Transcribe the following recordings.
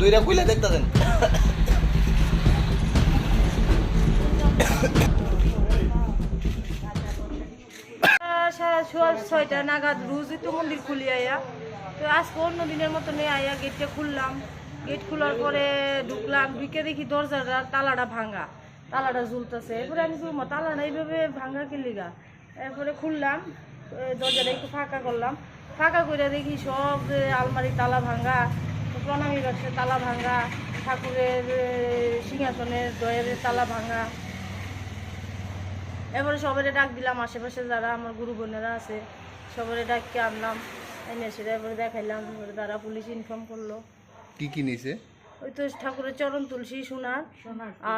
দুইটা খুলে দেখতে দেন। ছয়টা নাগাদ রোজই তো মন্দির খুলি আয়া। তো আজকে অন্য দিনের মতো নিয়ে আয়া গেটটা খুললাম। গেট খোলার পরে ঢুকলাম, ঢুকে দেখি দরজাটা, তালাটা ভাঙা। তালাটা ঝুলতেছে এরপরে আমি বলব তালাটা এইভাবে ভাঙা কিলিগা এরপরে খুললাম দরজাটা একটু ফাঁকা করলাম। ফাঁকা করে দেখি সব আলমারি তালা ভাঙা প্রণামী বাক্সের তালা ভাঙা, ঠাকুরের সিংহাসনের দয়ের তালা ভাঙা। এবারে সবাই ডাক দিলাম, আশেপাশে যারা আমার গুরু বোনেরা আছে সবাই ডাককে আনলাম। এনে সেটা এবারে দেখাইলাম তারা পুলিশ ইনফর্ম করল। কি কি নিছে? ওই তো ঠাকুরের চরণ তুলসী সোনার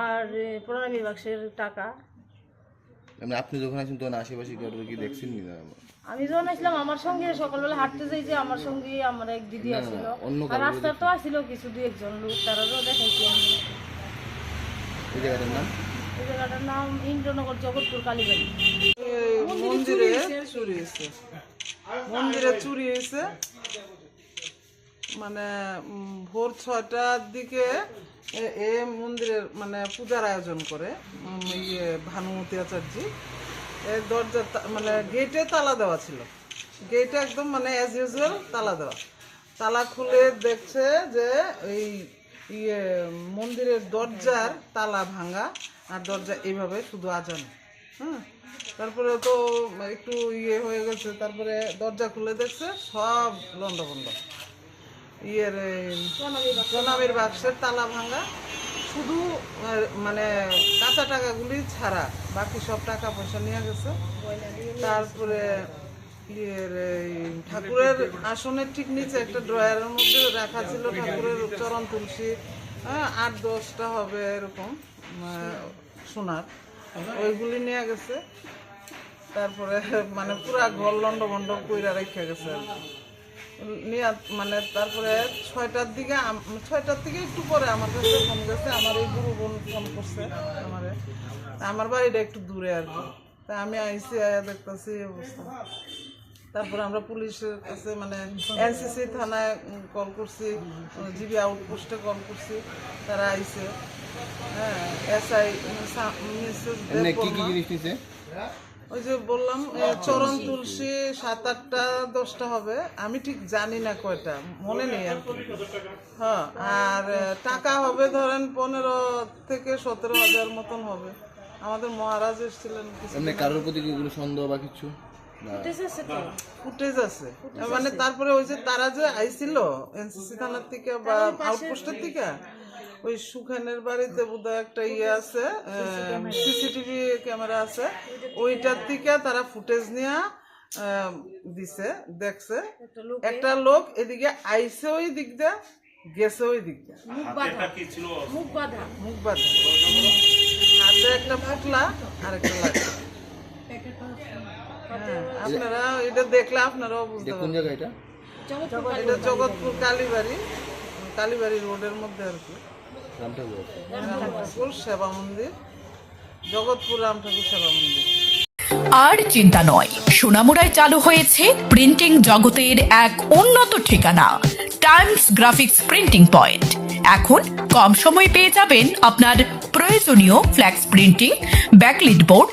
আর প্রণামী বাক্সের টাকা। মানে আপনি যখন আসেন তখন আশেপাশে কেউ কি দেখছেন না আমি যখন আসলাম আমার সঙ্গে সকালবেলা হাঁটতে যাই যে আমার সঙ্গে আমার এক দিদি আসছিল অন্য আর রাস্তা তো আসছিল কিছু দুই একজন লোক তারাও দেখাইছি। আমি এই জায়গাটার নাম? এই জায়গাটার নাম ইন্দ্রনগর জগৎপুর কালীবাড়ি। মন্দিরে চুরি হয়েছে। মন্দিরে চুরি হয়েছে। মানে ভোর ছয়টার দিকে এ- মন্দিরের মানে পূজার আয়োজন করে ইয়ে ভানুমতি আচার্য। দরজা মানে গেটে তালা দেওয়া ছিল। গেটে একদম মানে অ্যাজ ইউজুয়াল তালা দেওয়া। তালা খুলে দেখছে যে, এই ইয়ে মন্দিরের দরজার তালা ভাঙা, আর দরজা এইভাবে শুধু আজানো। হ্যাঁ তারপরে তো একটু ইয়ে হয়ে গেছে, তারপরে দরজা খুলে দেখছে, সব লন্ড বন্ধ ইয়ের প্রণামীর বাক্সের তালা ভাঙা। শুধু মানে কাঁচা টাকাগুলি ছাড়া, বাকি সব টাকা পয়সা নিয়ে গেছে। তারপরে ইয়ের ঠাকুরের আসনের ঠিক নিচে একটা ড্রয়ারের মধ্যে রাখা ছিল ঠাকুরের চরণ তুলসী হ্যাঁ আট দশটা হবে এরকম সোনার। ওইগুলি নিয়ে গেছে। তারপরে মানে পুরা ঘর লন্ড ভন্ড কইরা রেখে গেছে। নিয়ে মানে তারপরে ছয়টার দিকে ছয়টার থেকে একটু পরে আমার কাছে ফোন গেছে, আমার এই গুরু বোন ফোন করছে আমারে। আমার বাড়িটা একটু দূরে আর কি। তা আমি আইসি, আয়া দেখতেছি অবস্থা। তারপরে আমরা পুলিশের কাছে মানে এনসিসি থানায় কল করছি, জিবি আউটপোস্টে কল করছি, তারা আইছে। হ্যাঁ এসআই কি কি জিনিস নিছে? ওই যে বললাম চরণ তুলসী সাত আটটা দশটা হবে। আমি ঠিক জানি না কয়টা মনে নেই আর কি। হ্যাঁ আর টাকা হবে ধরেন পনেরো থেকে সতেরো হাজার মতন হবে। আমাদের মহারাজ এসেছিলেন কারোর প্রতি কি সন্দেহ বা কিছু? ফুটেজ আছে মানে তারপরে ওই যে তারা যে আইছিল এনসিসি থানার থেকে বা আউটপোস্টের থেকে ওই সুখানের বাড়িতে বোধহয় একটা ইয়ে আছে সিসিটিভি ক্যামেরা। আছে। ওইটার থেকে তারা ফুটেজ নিয়ে দিছে দেখছে। একটা লোক এদিকে আইছে ওই দিক দিয়ে গেছে ওই দিক দিয়ে। মুখ বাঁধা। মুখ বাঁধা। হাতে একটা ফুটলা আর একটা হ্যাঁ, আপনারা এটা দেখলে আপনারাও বুঝতে এটা কোন জায়গা এটা? জগৎপুর এটা জগৎপুর কালীবাড়ি কালীবাড়ি রোডের মধ্যে আর কি। সেবা মন্দির জগৎপুর সেবা মন্দির। আর চিন্তা নয় সোনামুড়ায় চালু হয়েছে প্রিন্টিং জগতের এক উন্নত ঠিকানা টাইমস গ্রাফিক্স প্রিন্টিং পয়েন্ট এখন কম সময় পেয়ে যাবেন আপনার প্রয়োজনীয় flex printing backlit board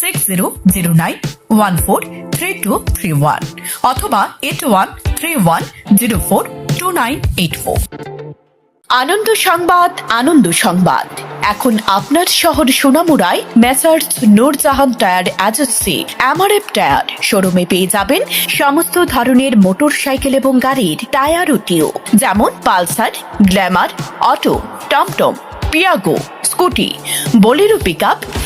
six zero zero nine one four three two three one অথবা eight one three one zero four two nine eight four Ananda Sangbad Ananda Sangbad. এখন আপনার শহর সোনামুড়ায় messrs Nurjahan tyre agency MRF tyre. শোরুমে পেয়ে যাবেন সমস্ত ধরনের motor cycle এবং গাড়ির টায়ার ও টিও। যেমন পালসার, গ্ল্যামার, অটো, টমটম, Piaggio, Scooty, Bolero pickup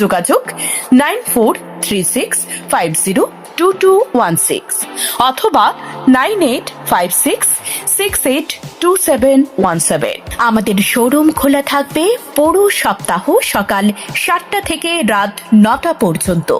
যোগাযোগ nine four three six five zero two two one six অথবা nine eight five six six eight two seven one seven. আমাদের শোরুম খোলা থাকবে পুরো সপ্তাহ সকাল সাতটা থেকে রাত নটা পর্যন্ত।